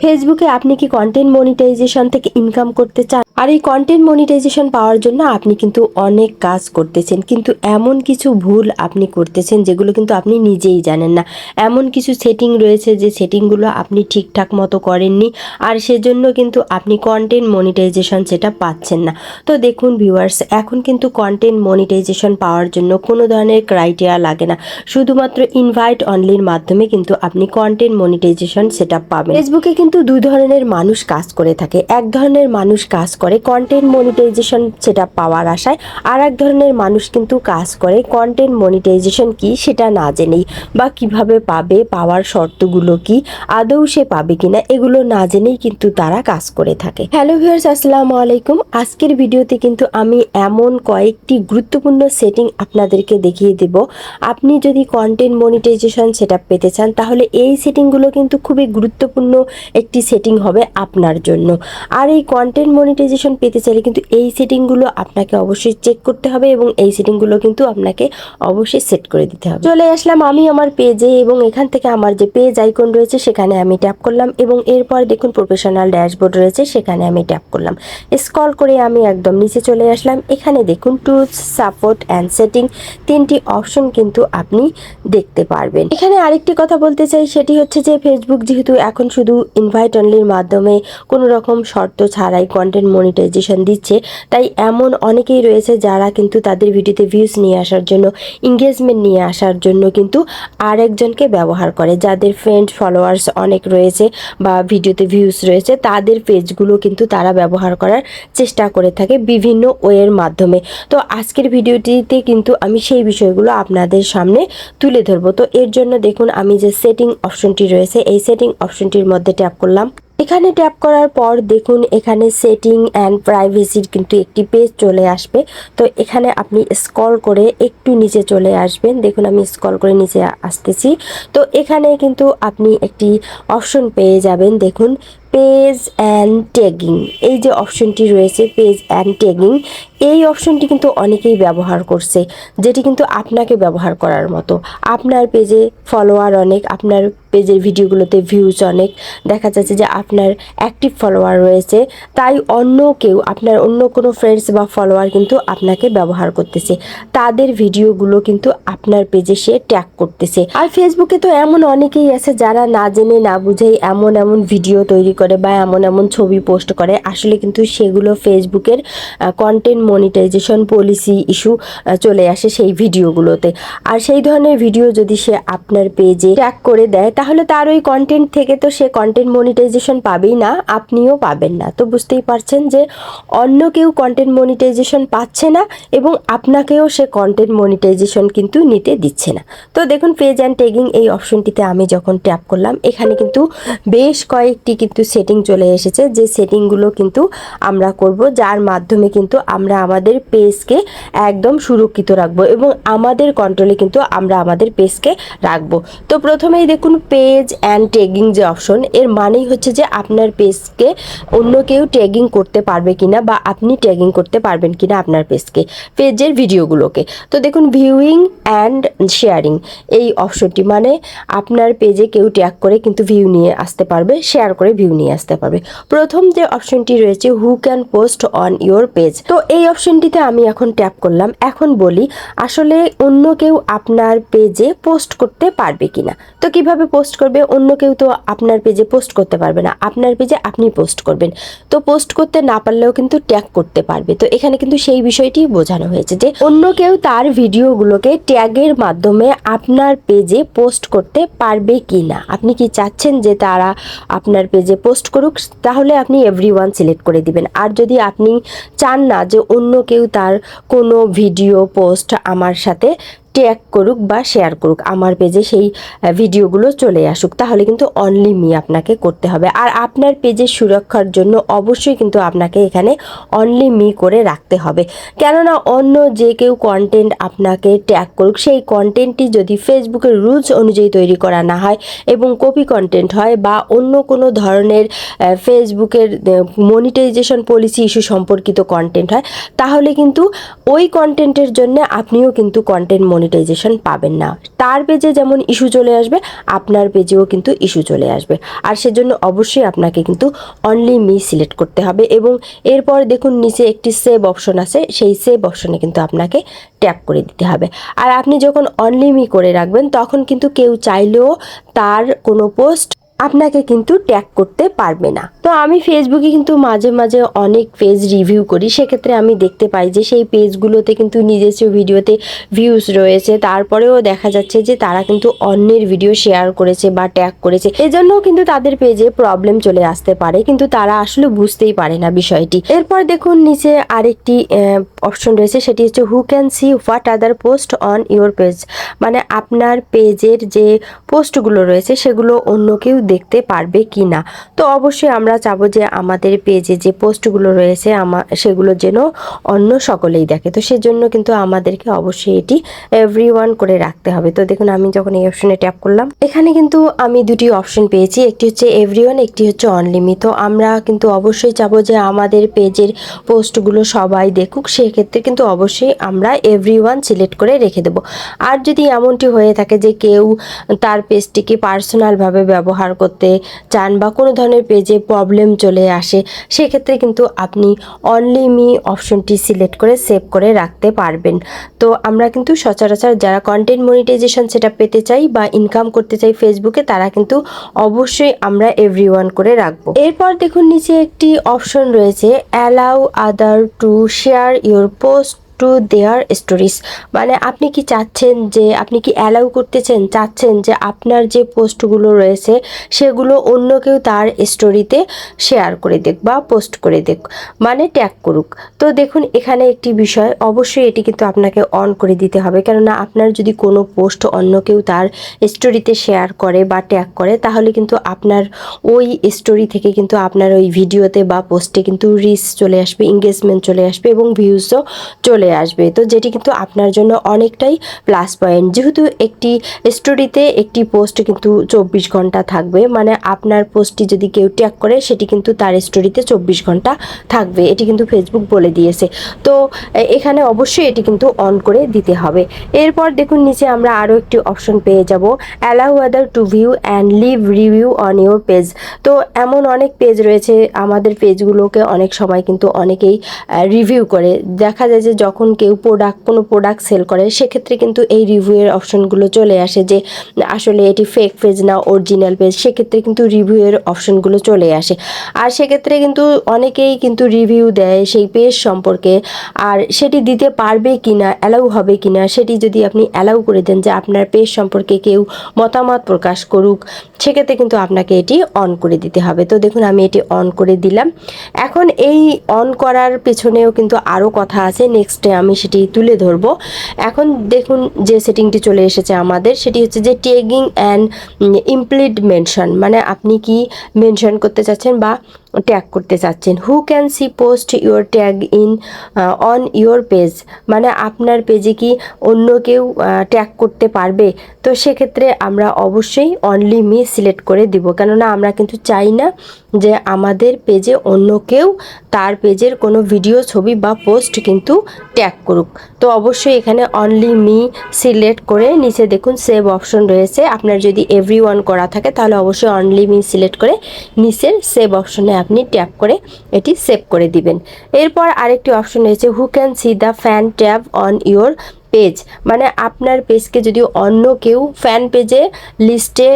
ফেসবুকে আপনি কি কন্টেন্ট মনিটাইজেশন থেকে ইনকাম করতে চান? আর এই কন্টেন্ট মনিটাইজেশন পাওয়ার জন্য আপনি কিন্তু অনেক কাজ করতেছেন। কিন্তু এমন কিছু ভুল আপনি করতেছেন যেগুলো কিন্তু আপনি নিজেই জানেন না। এমন কিছু সেটিং রয়েছে যে সেটিংগুলো আপনি ঠিকঠাক মতো করেননি আর সেজন্য কিন্তু আপনি কন্টেন্ট মনিটাইজেশন সেটা পাচ্ছেন না। তো দেখুন ভিউয়ার্স এখন কিন্তু কন্টেন্ট মনিটাইজেশন পাওয়ার জন্য কোনো ধরনের ক্রাইটেরিয়া লাগে না। শুধুমাত্র ইনভাইট অনলির মাধ্যমে কিন্তু আপনি কন্টেন্ট মনিটাইজেশন সেটা পাবেন। ফেসবুকে কিন্তু দুই ধরনের মানুষ কাজ করে থাকে। এক ধরনের মানুষ কাজ করে কন্টেন্ট মনিটাইজেশন সেটা পাওয়ার আশায়, আর এক ধরনের মানুষ কিন্তু কাজ করে কন্টেন্ট মনিটাইজেশন কি সেটা না জেনেই, বা কীভাবে পাবে, পাওয়ার শর্তগুলো কি, আদৌ সে পাবে কিনা, এগুলো না জেনেই কিন্তু তারা কাজ করে থাকে। হ্যালো ভিউয়ার্স আসসালামু আলাইকুম। আজকের ভিডিওতে কিন্তু আমি এমন কয়েকটি গুরুত্বপূর্ণ সেটিং আপনাদেরকে দেখিয়ে দেব। আপনি যদি কন্টেন্ট মনিটাইজেশন সেটা পেতে চান, তাহলে এই সেটিংগুলো কিন্তু খুবই গুরুত্বপূর্ণ একটি সেটিং হবে আপনার জন্য। আর এই কন্টেন্ট মনিটাইজেশন পেতে চাইলে কিন্তু এই সেটিংগুলো আপনাকে অবশ্যই চেক করতে হবে এবং এই সেটিংগুলো কিন্তু আপনাকে অবশ্যই সেট করে দিতে হবে। চলে আসলাম আমি আমার পেজে এবং এখান থেকে আমার যে পেজ আইকন রয়েছে সেখানে আমি ট্যাপ করলাম এবং এরপর দেখুন প্রফেশনাল ড্যাশবোর্ড রয়েছে সেখানে আমি ট্যাপ করলাম। স্ক্রল করে আমি একদম নিচে চলে আসলাম। এখানে দেখুন টুলস সাপোর্ট অ্যান্ড সেটিং তিনটি অপশন কিন্তু আপনি দেখতে পারবেন। এখানে আরেকটি কথা বলতে চাই সেটি হচ্ছে যে ফেসবুক যেহেতু এখন শুধু ইনভাইট অনলির মাধ্যমে কোনো রকম শর্ত ছাড়াই কন্টেন্ট মনিটাইজেশন দিচ্ছে। তাই এমন অনেকেই রয়েছে যারা কিন্তু তাদের ভিডিওতে ভিউজ নিয়ে আসার জন্য এঙ্গেজমেন্ট নিয়ে আসার জন্য কিন্তু আরেকজনকে ব্যবহার করে। যাদের ফ্রেন্ড ফলোয়ার্স অনেক রয়েছে বা ভিডিওতে ভিউজ রয়েছে, তাদের পেজগুলো কিন্তু তারা ব্যবহার করার চেষ্টা করে থাকে বিভিন্ন ওয়ের মাধ্যমে। তো আজকের ভিডিওটিতে কিন্তু আমি সেই বিষয়গুলো আপনাদের সামনে তুলে ধরবো। তো এর জন্য দেখুন আমি যে সেটিং অপশনটি রয়েছে, এই সেটিং অপশনটির মধ্যে ট্যাপ করলাম। এখানে ট্যাপ করার পর দেখুন এখানে সেটিং অ্যান্ড প্রাইভেসির কিন্তু একটি পেজ চলে আসবে। তো এখানে আপনি স্ক্রল করে একটু নিচে চলে আসবেন। দেখুন আমি স্ক্রল করে নিচে আসতেছি। তো এখানে কিন্তু আপনি একটি অপশন পেয়ে যাবেন। দেখুন পেজ অ্যান্ড ট্যাগিং এই যে অপশনটি রয়েছে পেজ অ্যান্ড ট্যাগিং এই অপশনটি কিন্তু অনেকেই ব্যবহার করছে, যেটি কিন্তু আপনাকে ব্যবহার করার মতো। আপনার পেজে ফলোয়ার অনেক, আপনার পেজের ভিডিওগুলোতে ভিউজ অনেক। দেখা যাচ্ছে যে আপনার অ্যাক্টিভ ফলোয়ার রয়েছে, তাই অন্য কেউ, আপনার অন্য কোনো ফ্রেন্ডস বা ফলোয়ার কিন্তু আপনাকে ব্যবহার করতেছে। তাদের ভিডিওগুলো কিন্তু আপনার পেজে সে ট্যাগ করতেছে। আর ফেসবুকে তো এমন অনেকেই আছে, যারা না জেনে, না বুঝেই এমন এমন ভিডিও তৈরি করে বা এমন এমন ছবি পোস্ট করে। আসলে কিন্তু সেগুলো ফেসবুকের কন্টেন্ট মনিটাইজেশন পলিসি ইস্যু চলে আসে সেই ভিডিওগুলোতে। আর সেই ধরনের ভিডিও যদি সে আপনার পেজে ট্যাগ করে দেয়, তাহলে তার ওই কন্টেন্ট থেকে তো সে কন্টেন্ট মনিটাইজেশন পাবেই না, আপনিও পাবেন না। তো বুঝতেই পারছেন যে অন্য কেউ কন্টেন্ট মনিটাইজেশন পাচ্ছে না এবং আপনাকেও সে কন্টেন্ট মনিটাইজেশন কিন্তু নিতে দিচ্ছে না। তো দেখুন পেজ অ্যান্ড ট্যাগিং এই অপশনটিতে আমি যখন ট্যাপ করলাম, এখানে কিন্তু বেশ কয়েকটি কিন্তু সেটিং চলে এসেছে। যে সেটিংগুলো কিন্তু আমরা করব, যার মাধ্যমে কিন্তু আমরা আমাদের পেজকে একদম সুরক্ষিত রাখব এবং আমাদের কন্ট্রোলে কিন্তু আমরা আমাদের পেজকে রাখব। তো প্রথমেই দেখুন পেজ অ্যান্ড ট্যাগিং যে অপশন এর মানেই হচ্ছে যে আপনার পেজকে অন্য কেউ ট্যাগিং করতে পারবে কিনা বা আপনি ট্যাগিং করতে পারবেন কিনা আপনার পেজকে পেজের ভিডিওগুলোকে তো দেখুন ভিউইং অ্যান্ড শেয়ারিং এই অপশনটি মানে আপনার পেজে কেউ ট্যাগ করে কিন্তু ভিউ নিয়ে আসতে পারবে শেয়ার করে ভিউ নিয়ে আসতে পারবে। প্রথম যে অপশনটি রয়েছে who can post on your page তো এই অপশনটিতে আমি এখন ট্যাপ করলাম। এখন বলি, আসলে অন্য কেউ আপনার পেজে পোস্ট করতে পারবে কিনা? তো কীভাবে পোস্ট করবে? অন্য কেউ তো আপনার পেজে পোস্ট করতে পারবে না। আপনার পেজে আপনি পোস্ট করবেন। তো পোস্ট করতে না পারলেও কিন্তু ট্যাগ করতে পারবে। তো এখানে কিন্তু সেই বিষয়টি বোঝানো হয়েছে যে, অন্য কেউ তার ভিডিওগুলোকে ট্যাগের মাধ্যমে আপনার পেজে পোস্ট করতে পারবে কি না আপনি কি চাচ্ছেন যে তারা আপনার পেজে পোস্ট করুক? তাহলে আপনি এভরি সিলেক্ট করে দিবেন। আর যদি আপনি চান না যে অন্য কেউ তার কোনো ভিডিও পোস্ট আমার সাথে ট্যাগ করুক বা শেয়ার করুক, আমার পেজে সেই ভিডিওগুলো চলে আসুক, তাহলে কিন্তু অনলি মি আপনাকে করতে হবে। আর আপনার পেজের সুরক্ষার জন্য অবশ্যই কিন্তু আপনাকে এখানে অনলি মি করে রাখতে হবে। কেননা অন্য যে কেউ কন্টেন্ট আপনাকে ট্যাগ করুক, সেই কন্টেন্টটি যদি ফেসবুকের রুলস অনুযায়ী তৈরি করা না হয় এবং কপি কন্টেন্ট হয় বা অন্য কোনো ধরনের ফেসবুকের মনিটাইজেশন পলিসি ইস্যু সম্পর্কিত কন্টেন্ট হয়, তাহলে কিন্তু ওই কন্টেন্টের জন্য আপনিও কিন্তু কন্টেন্ট মনিটাইজেশন পাবেন না। তার পেজে যেমন ইস্যু চলে আসবে, আপনার পেজেও কিন্তু ইস্যু চলে আসবে। আর সেজন্য অবশ্যই আপনাকে কিন্তু অনলি মি সিলেক্ট করতে হবে এবং এরপর দেখুন নিচে একটি সেভ অপশন আছে, সেই সেভ অপশনে কিন্তু আপনাকে ট্যাপ করে দিতে হবে। আর আপনি যখন অনলি মি করে রাখবেন, তখন কিন্তু কেউ চাইলেও তার কোনো পোস্ট আপনাকে কিন্তু ট্যাগ করতে পারবে না। তো আমি ফেসবুকে কিন্তু মাঝে মাঝে অনেক পেজ রিভিউ করি। সেক্ষেত্রে আমি দেখতে পাই যে সেই পেজগুলোতে কিন্তু নিজস্ব ভিডিওতে ভিউজ রয়েছে। তারপরেও দেখা যাচ্ছে যে তারা কিন্তু অন্যের ভিডিও শেয়ার করেছে বা ট্যাগ করেছে। এজন্য কিন্তু তাদের পেজে প্রবলেম চলে আসতে পারে। কিন্তু তারা আসলে বুঝতেই পারে না বিষয়টি। এরপর দেখুন, নিচে আরেকটি অপশন রয়েছে। সেটি হচ্ছে who can see what other post on your page মানে আপনার পেজের যে পোস্টগুলো রয়েছে, সেগুলো অন্য কেউ দেখতে পারবে কি না তো অবশ্যই আমরা চাবো যে আমাদের পেজে যে পোস্টগুলো রয়েছে, আমা, সেগুলো যেন অন্য সকলেই দেখে। তো সেজন্য কিন্তু আমাদেরকে অবশ্যই এটি এভরি করে রাখতে হবে। তো দেখুন, আমি যখন এই অপশনে ট্যাপ করলাম, এখানে কিন্তু আমি দুটি অপশন পেয়েছি। একটি হচ্ছে এভরি একটি হচ্ছে অনলিমি তো আমরা কিন্তু অবশ্যই চাবো যে আমাদের পেজের পোস্টগুলো সবাই দেখুক। সেক্ষেত্রে কিন্তু অবশ্যই আমরা এভরি সিলেক্ট করে রেখে দেবো। আর যদি এমনটি হয়ে থাকে যে কেউ তার পেজটিকে পার্সোনালভাবে ব্যবহার করতে চান বা কোনো ধরনের পেজে প্রবলেম চলে আসে, সেক্ষেত্রে কিন্তু আপনি অনলি মি অপশনটি সিলেক্ট করে সেভ করে রাখতে পারবেন। তো আমরা কিন্তু সচরাচর যারা কন্টেন্ট মনিটাইজেশন সেটা পেতে চাই বা ইনকাম করতে চাই ফেসবুকে তারা কিন্তু অবশ্যই আমরা এভরি করে রাখব। এরপর দেখুন নিচে একটি অপশন রয়েছে allow other to share your post to their stories মানে আপনি কি চাচ্ছেন যে, আপনি কি অ্যালাউ করতেছেন, চাচ্ছেন যে আপনার যে পোস্টগুলো রয়েছে, সেগুলো অন্য কেউ তার স্টোরিতে শেয়ার করে দেখ বা পোস্ট করে দেখ মানে ট্যাগ করুক। তো দেখুন, এখানে একটি বিষয়, অবশ্যই এটি কিন্তু আপনাকে অন করে দিতে হবে। কেননা আপনার যদি কোনো পোস্ট অন্য কেউ তার স্টোরিতে শেয়ার করে বা ট্যাগ করে, তাহলে কিন্তু আপনার ওই স্টোরি থেকে কিন্তু আপনার ওই ভিডিওতে বা পোস্টে কিন্তু রিচ চলে আসবে এঙ্গেজমেন্ট চলে আসবে এবং ভিউজও চলে আসবে। তো যেটি কিন্তু আপনার জন্য অনেকটাই প্লাস পয়েন্ট যেহেতু একটি স্টোরিতে একটি পোস্ট কিন্তু চব্বিশ ঘণ্টা থাকবে মানে আপনার পোস্টটি যদি কেউ ট্যাগ করে, সেটি কিন্তু তার স্টোরিতে চব্বিশ ঘণ্টা থাকবে। এটি কিন্তু ফেসবুক বলে দিয়েছে। তো এখানে অবশ্যই এটি কিন্তু অন করে দিতে হবে। এরপর দেখুন, নিচে আমরা আরও একটি অপশন পেয়ে যাব। Allow other to view and leave review on your page তো এমন অনেক পেজ রয়েছে, আমাদের পেজগুলোকে অনেক সময় কিন্তু অনেকেই রিভিউ করে। দেখা যায় যে যখন কেউ প্রোডাক্ট কোনো প্রোডাক্ট সেল করে, সেক্ষেত্রে কিন্তু এই রিভিউয়ের অপশনগুলো চলে আসে যে আসলে এটি ফেক পেজ না অরিজিনাল পেজ সেক্ষেত্রে কিন্তু রিভিউয়ের অপশনগুলো চলে আসে। আর সেক্ষেত্রে কিন্তু অনেকেই কিন্তু রিভিউ দেয় সেই পেজ সম্পর্কে, আর সেটি দিতে পারবে কি না অ্যালাউ হবে কি না সেটি যদি আপনি অ্যালাউ করে দেন যে আপনার পেজ সম্পর্কে কেউ মতামত প্রকাশ করুক, সেক্ষেত্রে কিন্তু আপনাকে এটি অন করে দিতে হবে। তো দেখুন, আমি এটি অন করে দিলাম। এখন এই অন করার পেছনেও কিন্তু আরও কথা আছে। নেক্সটে আমি সেটি তুলে ধরব। এখন দেখুন যে সেটিংটি চলে এসেছে আমাদের, সেটি হচ্ছে যে টেগিং অ্যান্ড ইমপ্লিড মেনশন মানে আপনি কি মেনশন করতে চাচ্ছেন বা ট্যাগ করতে চাচ্ছেন। Who can see post your tag in on your page মানে আপনার পেজে কি অন্য কেউ ট্যাগ করতে পারবে? তো সেক্ষেত্রে আমরা অবশ্যই অনলি মি সিলেক্ট করে দিব। কেননা আমরা কিন্তু চাই না যে আমাদের পেজে অন্য কেউ তার পেজের কোনো ভিডিও ছবি বা পোস্ট কিন্তু ট্যাগ করুক। তো অবশ্যই এখানে অনলি মি সিলেক্ট করে নিচে দেখুন সেভ অপশন রয়েছে। আপনার যদি এভরি করা থাকে তাহলে অবশ্যই অনলি মি সিলেক্ট করে নিচের সেভ অপশনে আপনি ট্যাপ করে এটি সেভ করে দিবেন। এরপর আরেকটি অপশন রয়েছে who can see the fan tab on your page মানে আপনার পেজকে যদি অন্য কেউ ফ্যান পেজে লিস্টে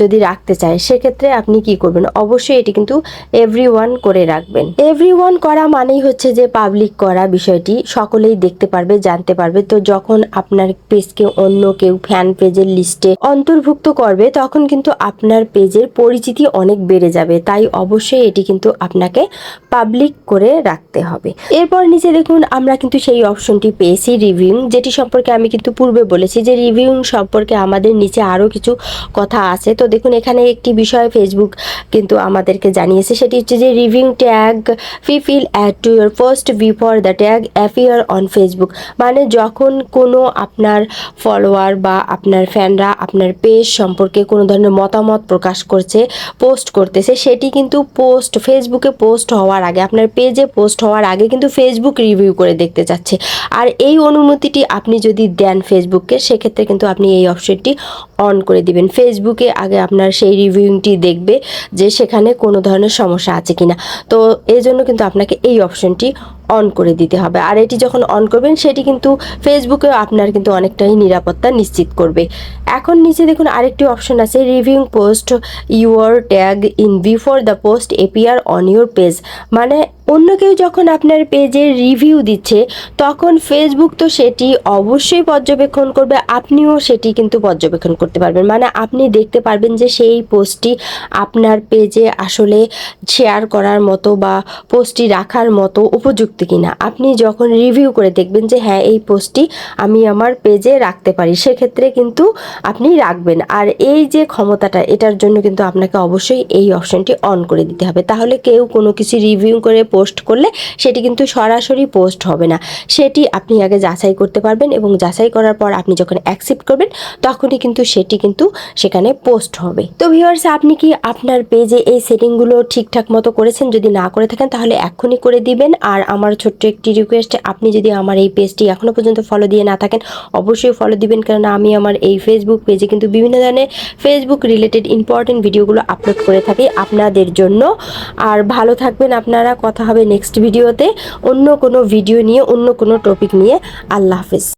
যদি রাখতে চায়, সেক্ষেত্রে আপনি কি করবেন? অবশ্যই এটি কিন্তু এভরি করে রাখবেন। এভরি করা মানেই হচ্ছে যে পাবলিক করা বিষয়টি, সকলেই দেখতে পারবে, জানতে পারবে। তো যখন আপনার পেজকে অন্য কেউ ফ্যান পেজের লিস্টে অন্তর্ভুক্ত করবে, তখন কিন্তু আপনার পেজের পরিচিতি অনেক বেড়ে যাবে। তাই অবশ্যই এটি কিন্তু আপনাকে পাবলিক করে রাখতে হবে। এরপর নিচে দেখুন, আমরা কিন্তু সেই অপশনটি পেয়েছি রিভিউ যেটি সম্পর্কে আমি কিন্তু পূর্বে বলেছি যে রিভিউ সম্পর্কে আমাদের নিচে আরও কিছু কথা আছে। তো দেখুন, এখানে একটি বিষয় ফেসবুক কিন্তু আমাদেরকে জানিয়েছে। সেটি হচ্ছে যে review tag, people add to your first before the tag appear on Facebook মানে যখন কোনো আপনার ফলোয়ার বা আপনার ফ্যানরা আপনার পেজ সম্পর্কে কোনো ধরনের মতামত প্রকাশ করছে, পোস্ট করতেছে, সেটি কিন্তু পোস্ট ফেসবুকে পোস্ট হওয়ার আগে, আপনার পেজে পোস্ট হওয়ার আগে কিন্তু ফেসবুক রিভিউ করে দেখতে চাচ্ছে। আর এই অনুমতিটি আপনি আপনি যদি দেন ফেসবুককে সেক্ষেত্রে কিন্তু আপনি এই অপশনটি অন করে দিবেন। ফেসবুকে আগে আপনার সেই রিভিউটি দেখবে যে সেখানে কোনো ধরনের সমস্যা আছে কিনা। তো এই জন্য কিন্তু আপনাকে এই অপশনটি অন করে দিতে হবে। আর এটি যখন অন করবেন, সেটি কিন্তু ফেসবুকেও আপনার কিন্তু অনেকটাই নিরাপত্তা নিশ্চিত করবে। এখন নিচে দেখুন আরেকটি অপশন আছে review post your tag in before the post appear on your page মানে অন্য কেউ যখন আপনার পেজে রিভিউ দিচ্ছে, তখন ফেসবুক তো সেটি অবশ্যই পর্যবেক্ষণ করবে, আপনিও সেটি কিন্তু পর্যবেক্ষণ করতে পারবেন। মানে আপনি দেখতে পারবেন যে সেই পোস্টটি আপনার পেজে আসলে শেয়ার করার মতো বা পোস্টটি রাখার মতো উপযুক্ত কিনা। আপনি যখন রিভিউ করে দেখবেন যে হ্যাঁ এই পোস্টটি আমি আমার পেজে রাখতে পারি, সেক্ষেত্রে কিন্তু আপনি রাখবেন। আর এই যে ক্ষমতাটা, এটার জন্য কিন্তু আপনাকে অবশ্যই এই অপশনটি অন করে দিতে হবে। তাহলে কেউ কোনো কিছু রিভিউ করে পোস্ট করলে সেটি কিন্তু সরাসরি পোস্ট হবে না। সেটি আপনি আগে যাচাই করতে পারবেন এবং যাচাই করার পর আপনি যখন অ্যাকসেপ্ট করবেন, তখনই কিন্তু সেটি কিন্তু সেখানে পোস্ট হবে। তো ভিউয়ার্স আপনি কি আপনার পেজে এই সেটিংগুলো ঠিকঠাক মতো করেছেন? যদি না করে থাকেন, তাহলে এক্ষুনি করে দিবেন। আর আমার ছোট্ট একটি রিকোয়েস্ট আপনি যদি আমার এই পেজটি এখনও পর্যন্ত ফলো দিয়ে না থাকেন, অবশ্যই ফলো দিবেন। কারণ আমি আমার এই ফেসবুক পেজে কিন্তু বিভিন্ন ধরনের ফেসবুক রিলেটেড ইম্পর্টেন্ট ভিডিওগুলো আপলোড করে থাকি আপনাদের জন্য। আর ভালো থাকবেন আপনারা। কথা হবে নেক্সট ভিডিওতে অন্য কোনো ভিডিও নিয়ে, অন্য কোনো টপিক নিয়ে। আল্লাহ হাফিজ।